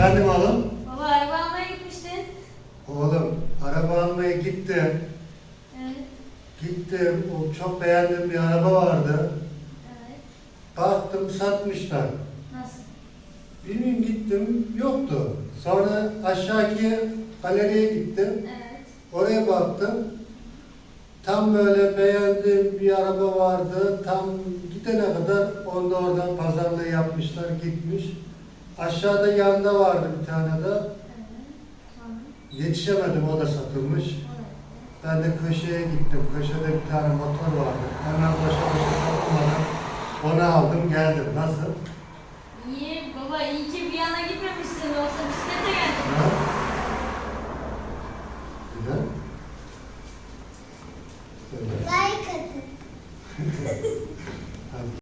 Efendim oğlum? Baba araba almaya gitmiştin. Oğlum araba almaya gittim. Evet. Gittim. O çok beğendiğim bir araba vardı. Evet. Baktım satmışlar. Nasıl? Bir gün gittim yoktu. Sonra aşağıki galeriye gittim. Evet. Oraya baktım. Tam böyle beğendiğim bir araba vardı. Tam gidene kadar onda oradan pazarlığı yapmışlar, gitmiş. Aşağıda yanında vardı bir tane de. Yetişemedim, o da satılmış. Ben de köşeye gittim. Köşede bir tane motor vardı. Hemen koşa koşa satmadan onu aldım, geldim. Nasıl? İyi baba iyi ki bir yana gitmemişsin olsa bisiklete geldin. Ha? Güzel. Böyle. Like atın.